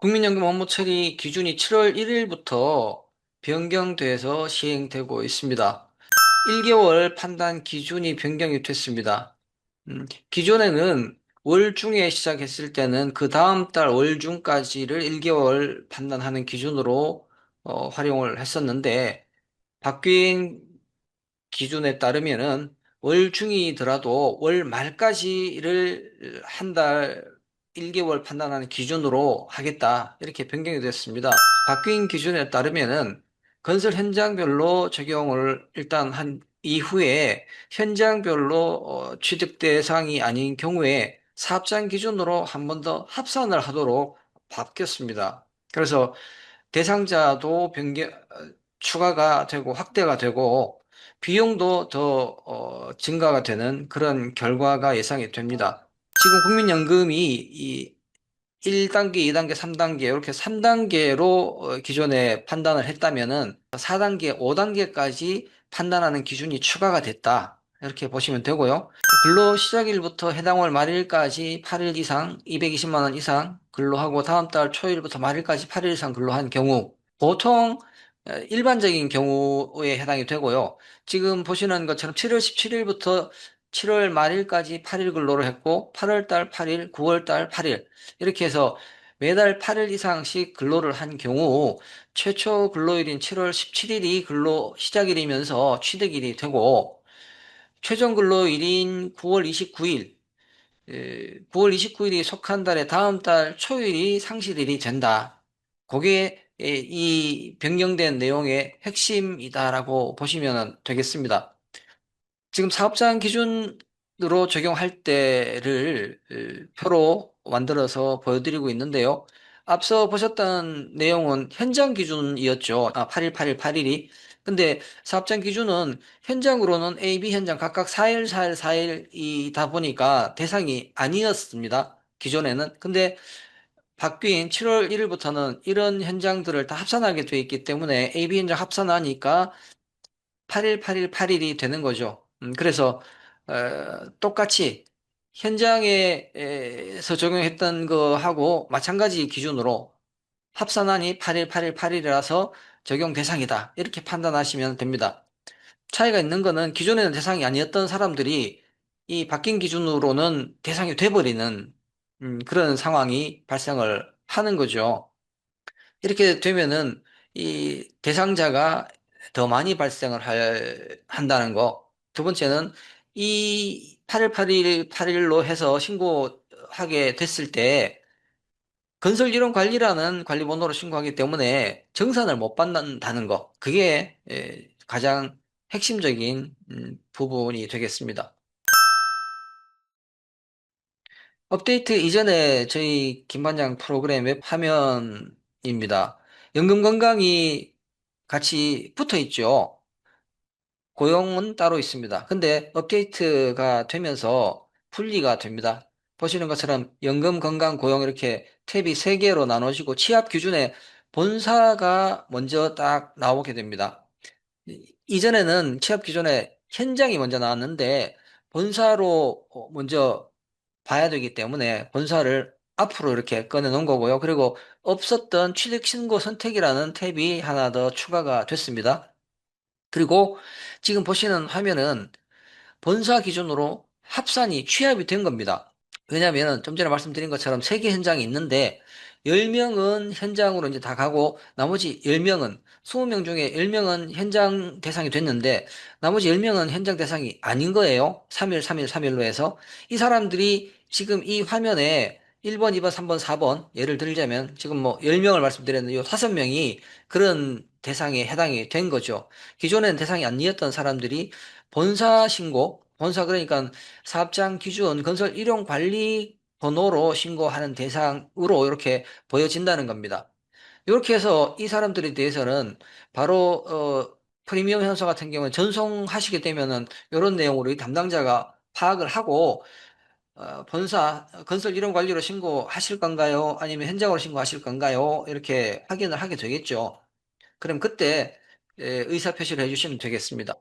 국민연금 업무 처리 기준이 7월 1일부터 변경돼서 시행되고 있습니다. 1개월 판단 기준이 변경이 됐습니다. 음, 기존에는 월 중에 시작했을 때는 그 다음 달 월 중까지를 1개월 판단하는 기준으로 어, 활용을 했었는데 바뀐 기준에 따르면은 월 중이더라도 월 말까지를 한 달 1개월 판단하는 기준으로 하겠다. 이렇게 변경이 됐습니다. 바뀐 기준에 따르면은 건설 현장별로 적용을 일단 한 이후에 현장별로 어, 취득 대상이 아닌 경우에 사업장 기준으로 한 번 더 합산을 하도록 바뀌었습니다. 그래서 대상자도 변경, 어, 추가가 되고 확대가 되고 비용도 더 어, 증가가 되는 그런 결과가 예상이 됩니다. 지금 국민연금이 이 1단계, 2단계, 3단계 이렇게 3단계로 기존에 판단을 했다면은 4단계, 5단계까지 판단하는 기준이 추가가 됐다. 이렇게 보시면 되고요. 근로 시작일부터 해당 월 말일까지 8일 이상 220만 원 이상 근로하고 다음 달 초일부터 말일까지 8일 이상 근로한 경우 보통 어, 일반적인 경우에 해당이 되고요. 지금 보시는 것처럼 7월 17일부터 7월 말일까지 8일 근로를 했고 8월 달 8일, 9월 달 8일 이렇게 해서 매달 8일 이상씩 근로를 한 경우 최초 근로일인 7월 17일이 근로 시작일이면서 취득일이 되고 최종 근로일인 9월 29일 9월 29일이 속한 달에 다음 달 초일이 상실일이 된다. 그게 이 변경된 내용의 핵심이다라고 보시면 되겠습니다. 지금 사업장 기준으로 적용할 때를 표로 만들어서 보여드리고 있는데요. 앞서 보셨던 내용은 현장 기준이었죠. 아, 8일, 8일, 8일이. 근데 사업장 기준은 현장으로는 A, B 현장 각각 4일, 4일, 4일이다 보니까 대상이 아니었습니다. 기존에는. 근데 바뀐 7월 1일부터는 이런 현장들을 다 합산하게 돼 있기 때문에 A, B 현장 합산하니까 8일, 8일, 8일이 되는 거죠. 음, 그래서 어, 똑같이 현장에서 적용했던 거하고 마찬가지 기준으로 합산하니 8일, 8일, 8일이라서 적용 대상이다. 이렇게 판단하시면 됩니다. 차이가 있는 거는 기존에는 대상이 아니었던 사람들이 이 바뀐 기준으로는 대상이 돼버리는 음, 그런 상황이 발생을 하는 거죠. 이렇게 되면은 이 대상자가 더 많이 발생을 할, 한다는 거. 두 번째는 이 8일, 8일, 8일로 해서 신고하게 됐을 때 건설이론관리라는 관리번호로 신고하기 때문에 정산을 못 받는다는 거. 그게 예, 가장 핵심적인 음, 부분이 되겠습니다. 업데이트 이전에 저희 김반장 프로그램 웹 화면입니다. 연금건강이 같이 붙어 있죠. 고용은 따로 있습니다. 근데 업데이트가 되면서 분리가 됩니다. 보시는 것처럼 연금, 건강, 고용 이렇게 탭이 세 개로 나눠지고 취합 기준에 본사가 먼저 딱 나오게 됩니다. 이전에는 취업 기준에 현장이 먼저 나왔는데 본사로 먼저 봐야 되기 때문에 본사를 앞으로 이렇게 꺼내 놓은 거고요. 그리고 없었던 취득 신고 선택이라는 탭이 하나 더 추가가 됐습니다. 그리고 지금 보시는 화면은 본사 기준으로 합산이 취합이 된 겁니다. 왜냐하면 좀 전에 말씀드린 것처럼 세 개 현장이 있는데 10명은 현장으로 이제 다 가고 나머지 10명은 20명 중에 10명은 현장 대상이 됐는데 나머지 10명은 현장 대상이 아닌 거예요. 3일, 3일, 3일로 해서 이 사람들이 지금 이 화면에 1번, 2번, 3번, 4번 예를 들자면 지금 뭐 10명을 말씀드렸는데 요 5명이 그런 대상에 해당이 된 거죠. 기존에는 대상이 아니었던 사람들이 본사 신고, 본사 그러니까 사업장 기준 건설 일용 관리 번호로 신고하는 대상으로 이렇게 보여진다는 겁니다. 이렇게 해서 이 사람들에 대해서는 바로 어, 프리미엄 현소 같은 경우는 전송하시게 되면은 이런 내용으로 이 담당자가 파악을 하고 어, 본사 건설 이용 관리로 신고하실 건가요? 아니면 현장으로 신고하실 건가요? 이렇게 확인을 하게 되겠죠. 그럼 그때 에, 의사 표시를 해주시면 되겠습니다.